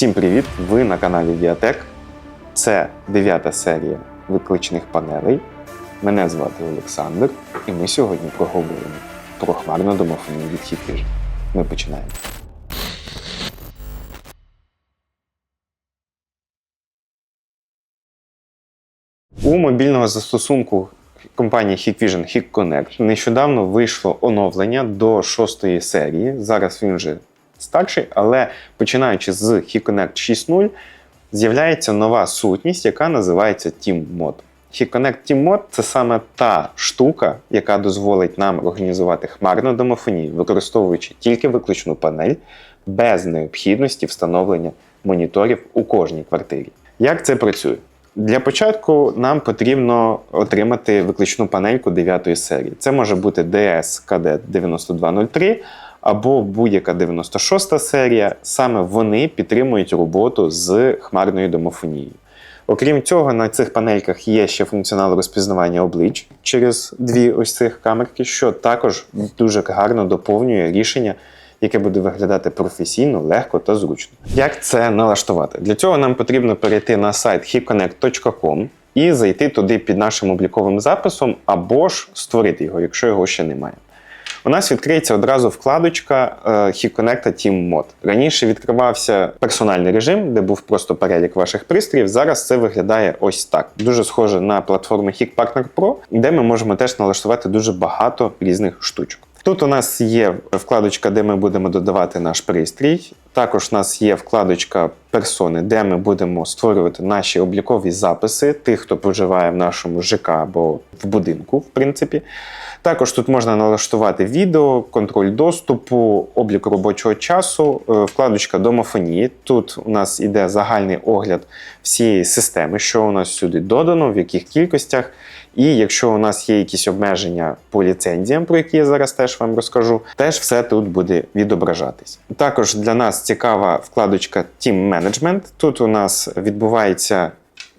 Всім привіт! Ви на каналі Віатек. Це дев'ята серія викличних панелей. Мене звати Олександр, і ми сьогодні проговоримо про хмарну домофонію від Hikvision. Ми починаємо. У мобільного застосунку компанії Hikvision HikConnect нещодавно вийшло оновлення до шостої серії. Зараз він вже старший, але починаючи з HikConnect 6.0, з'являється нова сутність, яка називається Team Mode. HikConnect Team це саме та штука, яка дозволить нам організувати хмарну домофонію, використовуючи тільки виключну панель без необхідності встановлення моніторів у кожній квартирі. Як це працює? Для початку нам потрібно отримати виключну панельку 9 серії. Це може бути DS KD 9203 або будь-яка 96 серія. Саме вони підтримують роботу з хмарною домофонією. Окрім цього, на цих панельках є ще функціонал розпізнавання облич через дві ось цих камерки, що також дуже гарно доповнює рішення, яке буде виглядати професійно, легко та зручно. Як це налаштувати? Для цього нам потрібно перейти на сайт hipconnect.com і зайти туди під нашим обліковим записом, або ж створити його, якщо його ще немає. У нас відкриється одразу вкладочка е, HipConnect Team Mod. Раніше відкривався персональний режим, де був просто перелік ваших пристроїв. Зараз це виглядає ось так. Дуже схоже на платформи Hik Partner Pro, де ми можемо теж налаштувати дуже багато різних штучок. Тут у нас є вкладочка, де ми будемо додавати наш пристрій. Також у нас є вкладочка персони, де ми будемо створювати наші облікові записи тих, хто проживає в нашому ЖК або в будинку, в принципі. Також тут можна налаштувати відео, контроль доступу, облік робочого часу, е, вкладочка домофонії. Тут у нас іде загальний огляд всієї системи, що у нас сюди додано, в яких кількостях. І якщо у нас є якісь обмеження по ліцензіям, про які я зараз теж вам розкажу, теж все тут буде відображатись. Також для нас цікава вкладочка Team Management. Тут у нас відбувається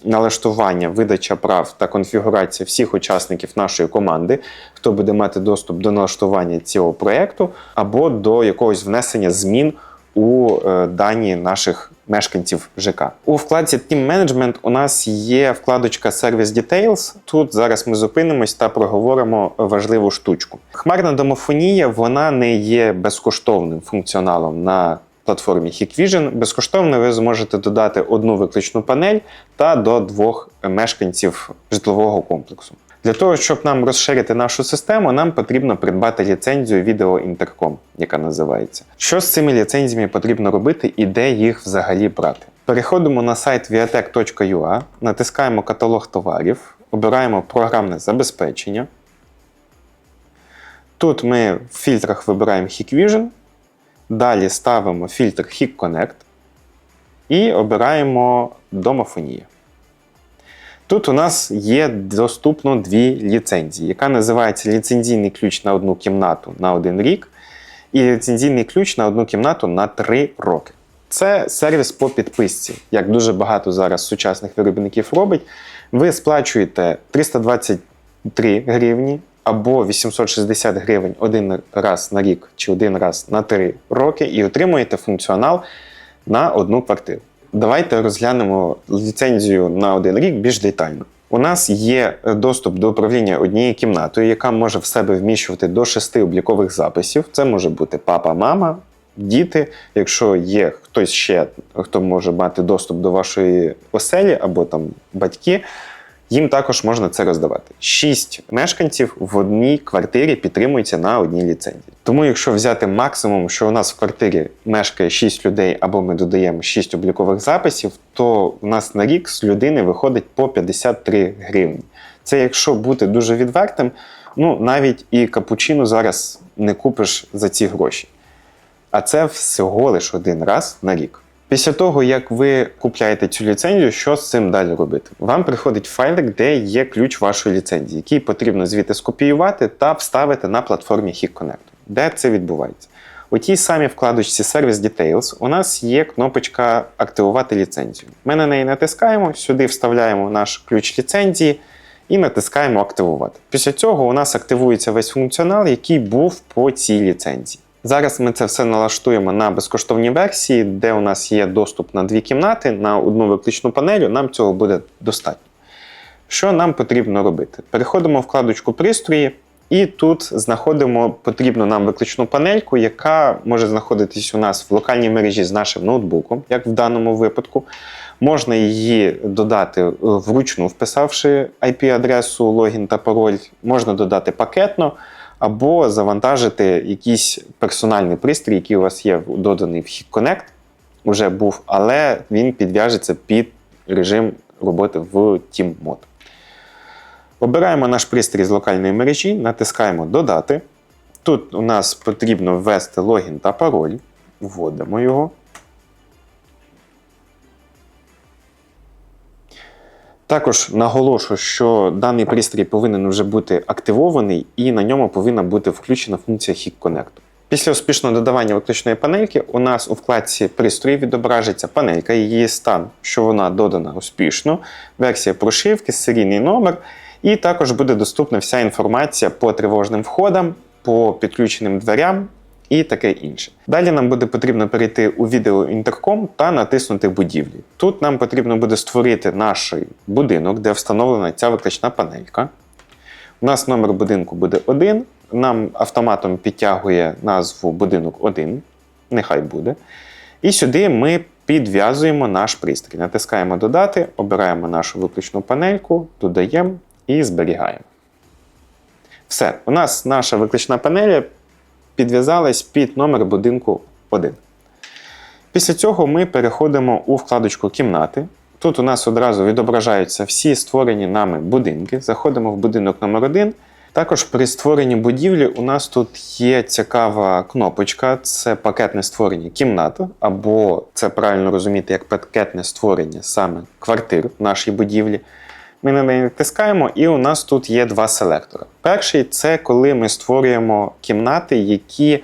налаштування, видача прав та конфігурація всіх учасників нашої команди, хто буде мати доступ до налаштування цього проєкту, або до якогось внесення змін у е, дані наших мешканців ЖК. У вкладці Team Management у нас є вкладочка Service Details. Тут зараз ми зупинимось та проговоримо важливу штучку. Хмарна домофонія вона не є безкоштовним функціоналом на платформі Hikvision. Безкоштовно ви зможете додати одну виключну панель та до двох мешканців житлового комплексу. Для того, щоб нам розширити нашу систему, нам потрібно придбати ліцензію відеоінтерком, яка називається. Що з цими ліцензіями потрібно робити і де їх взагалі брати? Переходимо на сайт viatek.ua, натискаємо каталог товарів, обираємо програмне забезпечення. Тут ми в фільтрах вибираємо Hikvision, далі ставимо фільтр HikConnect і обираємо домофонія. Тут у нас є доступно дві ліцензії, яка називається ліцензійний ключ на одну кімнату на один рік, і ліцензійний ключ на одну кімнату на три роки. Це сервіс по підписці, як дуже багато зараз сучасних виробників робить. Ви сплачуєте 323 гривні або 860 гривень один раз на рік чи один раз на три роки, і отримуєте функціонал на одну квартиру. Давайте розглянемо ліцензію на один рік більш детально. У нас є доступ до управління однією кімнатою, яка може в себе вміщувати до шести облікових записів. Це може бути папа, мама, діти. Якщо є хтось ще, хто може мати доступ до вашої оселі або там батьки. Їм також можна це роздавати. Шість мешканців в одній квартирі підтримуються на одній ліцензії. Тому, якщо взяти максимум, що у нас в квартирі мешкає 6 людей, або ми додаємо 6 облікових записів, то у нас на рік з людини виходить по 53 гривні. Це якщо бути дуже відвертим, ну навіть і капучино зараз не купиш за ці гроші. А це всього лише один раз на рік. Після того, як ви купляєте цю ліцензію, що з цим далі робити? Вам приходить файлик, де є ключ вашої ліцензії, який потрібно звідти скопіювати та вставити на платформі HikConnect. Де це відбувається? У тій самій вкладочці Service Details у нас є кнопочка Активувати ліцензію. Ми на неї натискаємо, сюди вставляємо наш ключ ліцензії і натискаємо Активувати. Після цього у нас активується весь функціонал, який був по цій ліцензії. Зараз ми це все налаштуємо на безкоштовній версії, де у нас є доступ на дві кімнати, на одну виключну панелю. Нам цього буде достатньо. Що нам потрібно робити? Переходимо в вкладочку пристрої, і тут знаходимо потрібну нам виключну панельку, яка може знаходитись у нас в локальній мережі з нашим ноутбуком, як в даному випадку. Можна її додати е, вручну, вписавши IP-адресу, логін та пароль, можна додати пакетно, або завантажити якийсь персональний пристрій, який у вас є доданий в Connect, вже був, але він підв'яжеться під режим роботи в Team Mode. Обираємо наш пристрій з локальної мережі, натискаємо Додати. Тут у нас потрібно ввести логін та пароль. Вводимо його. Також наголошую, що даний пристрій повинен вже бути активований і на ньому повинна бути включена функція Hit Connect. Після успішного додавання виключної панельки у нас у вкладці пристрої відображиться панелька, її стан, що вона додана успішно, версія прошивки, серійний номер, і також буде доступна вся інформація по тривожним входам, по підключеним дверям і таке інше. Далі нам буде потрібно перейти у відео інтерком та натиснути будівлі. Тут нам потрібно буде створити наш будинок, де встановлена ця виключна панелька. У нас номер будинку буде 1. Нам автоматом підтягує назву будинок 1. Нехай буде. І сюди ми підв'язуємо наш пристрій. Натискаємо Додати, обираємо нашу виключну панельку, додаємо і зберігаємо. Все, у нас наша виключна панеля підв'язалась під номер будинку 1. Після цього ми переходимо у вкладочку Кімнати. Тут у нас одразу відображаються всі створені нами будинки. Заходимо в будинок номер 1 Також при створенні будівлі у нас тут є цікава кнопочка: це пакетне створення кімнат, або це правильно розуміти як пакетне створення саме квартир в нашій будівлі. Ми на неї натискаємо, і у нас тут є два селектори. Перший це коли ми створюємо кімнати, які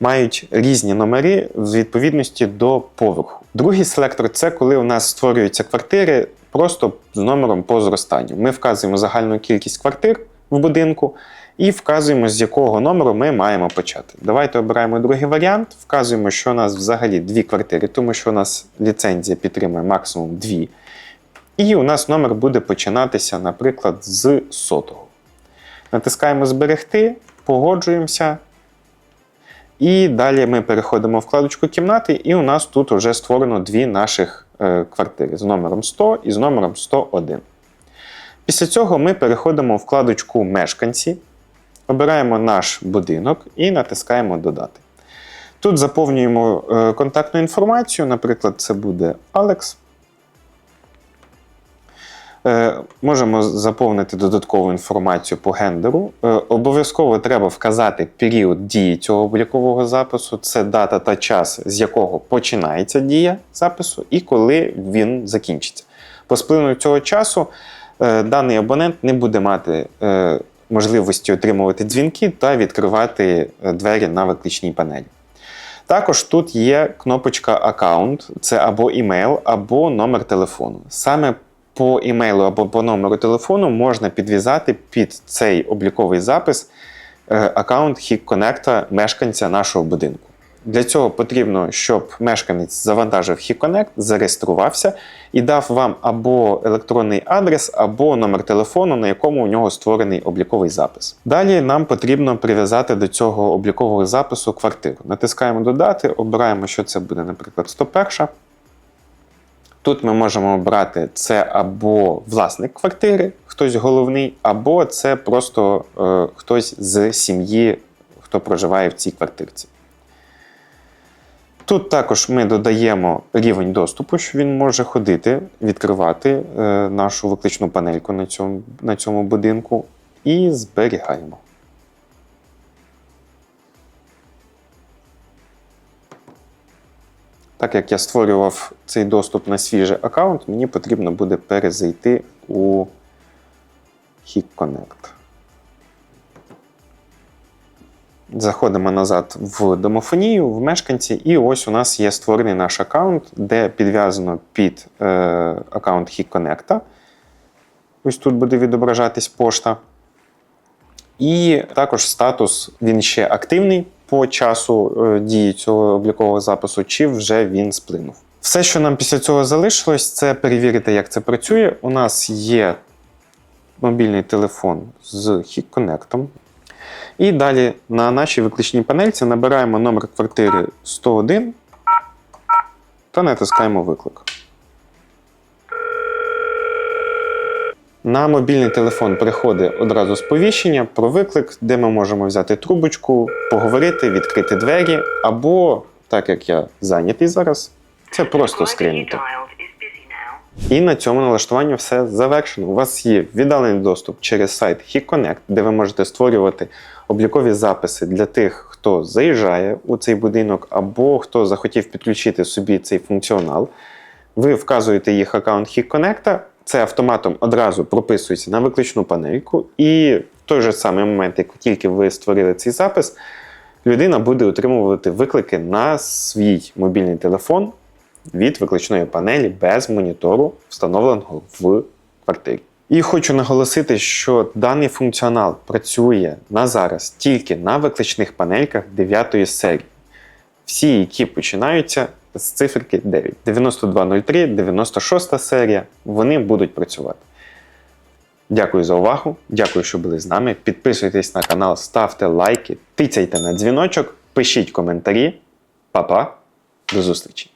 мають різні номери в відповідності до поверху. Другий селектор це коли у нас створюються квартири просто з номером по зростанню. Ми вказуємо загальну кількість квартир в будинку і вказуємо, з якого номеру ми маємо почати. Давайте обираємо другий варіант, вказуємо, що у нас взагалі дві квартири, тому що у нас ліцензія підтримує максимум дві. І у нас номер буде починатися, наприклад, з сотого. Натискаємо Зберегти, погоджуємося. І далі ми переходимо в вкладочку кімнати, і у нас тут вже створено дві наших е, квартири з номером 100 і з номером 101. Після цього ми переходимо в вкладочку Мешканці, обираємо наш будинок і натискаємо Додати. Тут заповнюємо е, контактну інформацію, наприклад, це буде Алекс. Е, Можемо заповнити додаткову інформацію по гендеру. Е, Обов'язково треба вказати період дії цього облікового запису, це дата та час, з якого починається дія запису, і коли він закінчиться. По сплину цього часу е, даний абонент не буде мати можливості отримувати дзвінки та відкривати двері на виключній панелі. Також тут є кнопочка аккаунт, це або імейл, або номер телефону. Саме по імейлу або по номеру телефону можна підв'язати під цей обліковий запис е, аккаунт HikConnect мешканця нашого будинку. Для цього потрібно, щоб мешканець завантажив HikConnect, зареєструвався і дав вам або електронний адрес, або номер телефону, на якому у нього створений обліковий запис. Далі нам потрібно прив'язати до цього облікового запису квартиру. Натискаємо Додати, обираємо, що це буде, наприклад, 101. Тут ми можемо обрати це або власник квартири, хтось головний, або це просто е, хтось з сім'ї, хто проживає в цій квартирці. Тут також ми додаємо рівень доступу, що він може ходити, відкривати е, нашу викличну панельку на цьому, на цьому будинку і зберігаємо. Так як я створював цей доступ на свіжий аккаунт, мені потрібно буде перезайти у HikConnect. Заходимо назад в домофонію, в мешканці, і ось у нас є створений наш аккаунт, де підв'язано під е, аккаунт HikConnect. Ось тут буде відображатись пошта. І також статус він ще активний, по часу е, дії цього облікового запису, чи вже він сплинув. Все, що нам після цього залишилось, це перевірити, як це працює. У нас є мобільний телефон з HIC-коннектом. І далі на нашій виключній панельці набираємо номер квартири 101 та натискаємо виклик. На мобільний телефон приходить одразу сповіщення про виклик, де ми можемо взяти трубочку, поговорити, відкрити двері, або, так як я зайнятий зараз, це просто скринути. І на цьому налаштуванні все завершено. У вас є віддалений доступ через сайт HiConnect, де ви можете створювати облікові записи для тих, хто заїжджає у цей будинок, або хто захотів підключити собі цей функціонал. Ви вказуєте їх аккаунт HiConnect, це автоматом одразу прописується на виключну панельку, і в той же самий момент, як тільки ви створили цей запис, людина буде отримувати виклики на свій мобільний телефон від виключної панелі без монітору, встановленого в квартирі. І хочу наголосити, що даний функціонал працює на зараз тільки на виключних панельках 9 серії. Всі, які починаються з циферки 9. 9203, 96 серія, вони будуть працювати. Дякую за увагу, дякую, що були з нами. Підписуйтесь на канал, ставте лайки, тицяйте на дзвіночок, пишіть коментарі. Па-па, до зустрічі!